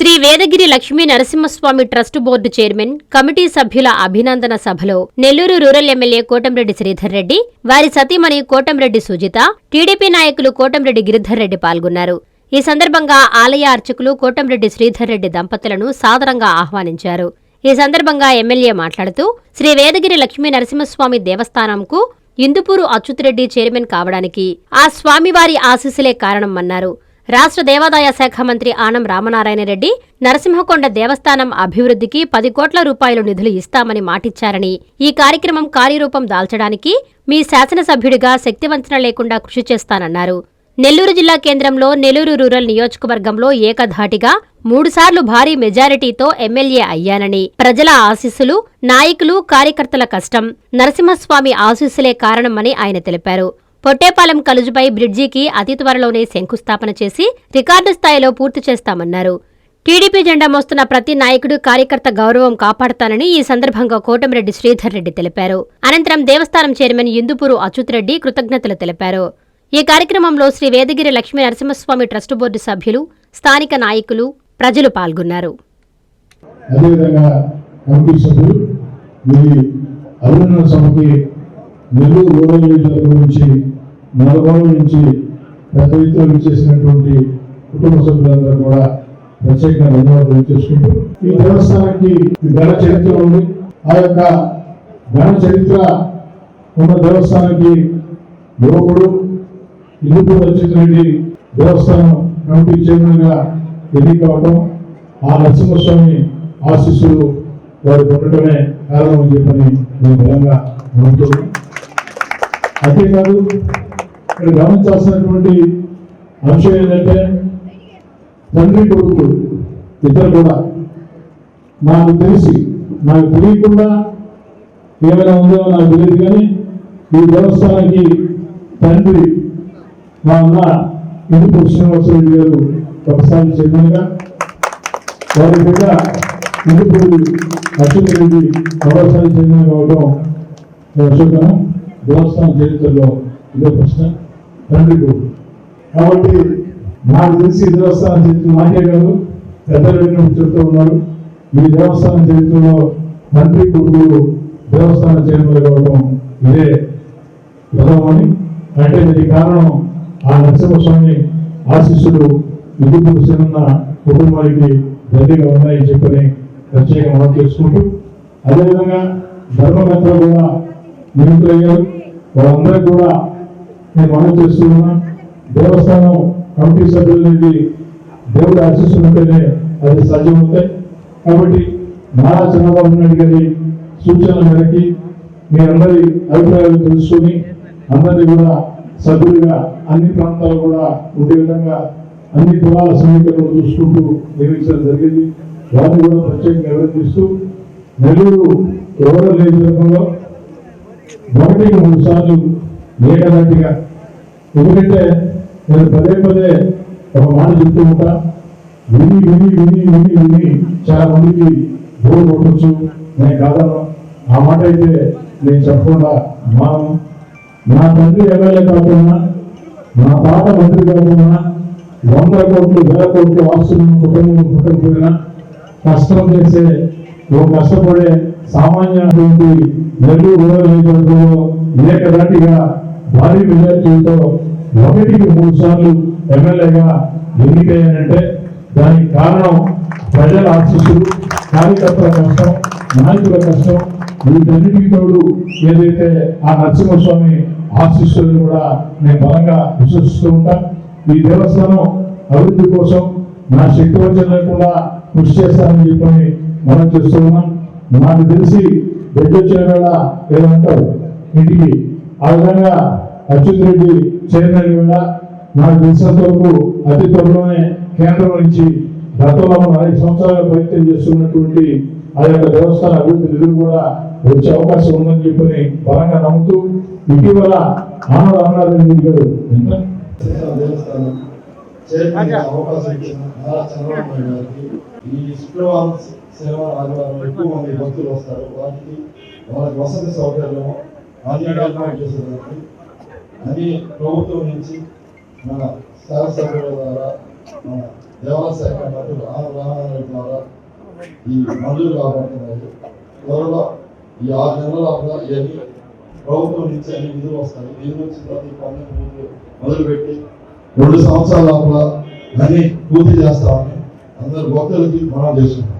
Shri Vedagiri Lakshmi Narasimhaswamy trust board chairman committee సభ్యుల అభినందన సభలో నెల్లూరు రూరల్ ఎమ్మెల్యే కోటంరెడ్డి శ్రీధర్ రెడ్డి వారి సతీమణి కోటంరెడ్డి సుజిత టీడీపీ నాయకులు కోటంరెడ్డి గిరిధర్ రెడ్డి పాల్గొన్నారు. ఈ సందర్భంగా ఆలయ అర్చకులు కోటంరెడ్డి శ్రీధర్ రెడ్డి దంపతులను సాదరంగా ఆహ్వానించారు. ఈ సందర్భంగా ఎమ్మెల్యే మాట్లాడుతూ శ్రీ వేదగిరి లక్ష్మీ నరసింహస్వామి దేవస్థానంకు ఇందుపూరు అచ్యుతరెడ్డి చైర్మన్ కావడానికి ఆ స్వామివారి ఆశీస్సులే కారణమన్నారు. రాష్ట్ర దేవాదాయ శాఖ మంత్రి ఆనం రామనారాయణ రెడ్డి నరసింహకొండ దేవస్థానం అభివృద్ధికి పది కోట్ల రూపాయలు నిధులు ఇస్తామని మాటిచ్చారని ఈ కార్యక్రమం కార్యరూపం దాల్చడానికి మీ శాసనసభ్యుడిగా శక్తివంచన లేకుండా కృషి చేస్తానన్నారు. నెల్లూరు జిల్లా కేంద్రంలో నెల్లూరు రూరల్ నియోజకవర్గంలో ఏకధాటిగా మూడుసార్లు భారీ మెజారిటీతో ఎమ్మెల్యే అయ్యానని ప్రజల ఆశీస్సులు నాయకులు కార్యకర్తల కష్టం నరసింహస్వామి ఆశీస్సులే కారణమని ఆయన తెలిపారు. పొట్టేపాలెం కలుజుపై బ్రిడ్జికి అతి త్వరలోనే శంకుస్థాపన చేసి రికార్డు స్థాయిలో పూర్తి చేస్తామన్నారు. టీడీపీ జెండా మోస్తున్న ప్రతి నాయకుడు కార్యకర్త గౌరవం కాపాడతానని ఈ సందర్భంగా కోటమిరెడ్డి శ్రీధర్ రెడ్డి తెలిపారు. అనంతరం దేవస్థానం చైర్మన్ ఇందుపూరు అచ్యుత్రెడ్డి కృతజ్ఞతలు తెలిపారు. ఈ కార్యక్రమంలో శ్రీ వేదగిరి లక్ష్మీ నరసింహస్వామి ట్రస్టు బోర్డు సభ్యులు స్థానిక నాయకులు ప్రజలు పాల్గొన్నారు. అదేవిధంగా కమిటీ సభ్యులు మీ అభినందన సభకి నెల్లూరు రూరల్ నియోజకవర్గం నుంచి నల్గొండ నుంచి పెద్ద ఎత్తున విచ్చేసినటువంటి కుటుంబ సభ్యులందరూ కూడా ప్రత్యేకంగా ధన్యవాదాలు చేసుకుంటూ ఈ దేవస్థానానికి ఘన చరిత్ర ఉంది. ఆ యొక్క ఘన చరిత్ర ఉన్న దేవస్థానానికి యువకుడు ఇందుకు అచ్యుత్ రెడ్డి దేవస్థానం కమిటీ చైర్మన్గా గా ఎన్నికవడం ఆ నరసింహస్వామి ఆశీస్సులు వారు ఉండటమే కారణం అని చెప్పని నేను బలంగా నమ్ముతున్నాను. అంతేకాదు ఇక్కడ గమనించాల్సినటువంటి అంశం ఏంటంటే తండ్రి కొడుకు ఇద్దరు కూడా నాకు తెలిసి నాకు తెలియకుండా ఏమైనా ఉందో నాకు తెలియదు కానీ ఈ దేవస్థానానికి తండ్రి మా అన్న ఇందుపూర్ శ్రీనివాసరెడ్డి గారు ఒకసారి చైర్మన్గా వారి బిడ్డ ఇందుకు అచ్యుత్ రెడ్డి మరోసారి చైర్మన్ కావడం నేను దేవస్థానం చరిత్రలో ఇదే ప్రశ్న. తండ్రి కాబట్టి నాకు తెలిసి ఈ దేవస్థానం చరిత్ర నాకే కాదు పెద్దలు చెప్తూ ఉన్నారు. ఈ దేవస్థానం చరిత్రలో తండ్రి కొడుకులు దేవస్థాన చైర్మన్ కావడం ఇదే ప్రథమని అంటే దీనికి కారణం ఆ నరసింహస్వామి ఆశీస్సులు ఇరువురు చిన్న కుటుంబానికి దండిగా ఉన్నాయని చెప్పని ప్రత్యేకంగా చేసుకుంటూ అదేవిధంగా ధర్మకర్తలు కూడా నిమిత్రయ్యారు వాళ్ళందరూ కూడా నేను మనం చేస్తున్నాను. దేవస్థానం కమిటీ సభ్యుల నుండి దేవుడు ఆశిస్తుంటేనే అది సాధ్యమవుతాయి కాబట్టి నారా చంద్రబాబు నాయుడు గారి సూచనల మేరకి మీ అందరి అభిప్రాయాలు తెలుసుకొని అందరినీ కూడా సభ్యులుగా అన్ని ప్రాంతాలు కూడా ఉండే విధంగా అన్ని కులాల సమీకరణ చూసుకుంటూ నియమించడం జరిగింది. వారిని కూడా ప్రత్యేకంగా అభినందిస్తూ నెల్లూరు రూరల్ నియోజకవర్గంలో ఒకటికి మూడు సార్లు ఏకదాటిగా ఎందుకంటే నేను పదే పదే ఒక మాట చెప్తూ ఉంటా విని విని విని విని విని చాలా మందికి బోర్ కొట్టచ్చు. నేను కాదను ఆ మాట అయితే నేను చెప్పకుండా మాను నా తండ్రి ఎమ్మెల్యే కాకుండా నా తాత మంత్రి కాకుండా వందల కోట్లు వేల కోట్లు ఆస్తులు కుటుంబం పుట్టకపోయినా కష్టం చేసే ఓ కష్టపడే సామాన్యమైనటువంటి నెల్లూరు రూరల్ నియోజకవర్గంలో ఏకదాటిగా భారీ మెజార్టీతో ఒకటికి మూడు సార్లు ఎమ్మెల్యేగా ఎన్నికయ్యానంటే దానికి కారణం ప్రజల ఆశీస్సులు కార్యకర్తల కష్టం నాయకుల కష్టం వీటన్నిటికీ తోడు ఏదైతే ఆ నరసింహస్వామి ఆశీస్సులను కూడా నేను బలంగా విశ్వసిస్తూ ఉంటాను ఈ దేవస్థానం అభివృద్ధి కోసం నా శక్తి వచ్చిన లేకుండా కృషి చేస్తానని చెప్పని మనం చేస్తూ ఉన్నాం. నాకు తెలిసి బిడ్డ వచ్చిన వేళ ఏదంటారు ఇంటికి ఆ విధంగా అచ్యుత్ రెడ్డి చేరిన వేళ నాకు తెలిసినంత వరకు అతి త్వరలోనే కేంద్రం నుంచి గతంలో మనం సంవత్సరాలు ప్రయత్నం చేస్తున్నటువంటి ఆ యొక్క దేవస్థాన అభివృద్ధి నిధులు కూడా వచ్చే అవకాశం ఉందని చెప్పని బలంగా నమ్ముతూ ఇటీవల ఆనంద రామనాథన్ గారు అవకాశం ఈ శుక్రవారం శనివారం ఆదివారం ఎక్కువ మంది భక్తులు వస్తారు. వారికి వాళ్ళకి వసతి సౌకర్యం అది ఏర్పాటు చేసేదానికి అది ప్రభుత్వం నుంచి మన శాసనసభ్యుల ద్వారా మన దేవాలయ శాఖ మంత్రులు ఆర్ ద్వారా ఈ మంజూరు కాబడుతున్నాయి త్వరలో ఈ ఆరు నెలల లోపల ఇవన్నీ ప్రభుత్వం నుంచి అన్ని నిధులు వస్తాయి. నిధులు వచ్చిన తర్వాత ఈ పన్నెండు మొదలు మొదలుపెట్టి రెండు సంవత్సరాల లోపల అన్ని పూర్తి చేస్తామని అందరు భక్తులకి మనం చేస్తున్నాం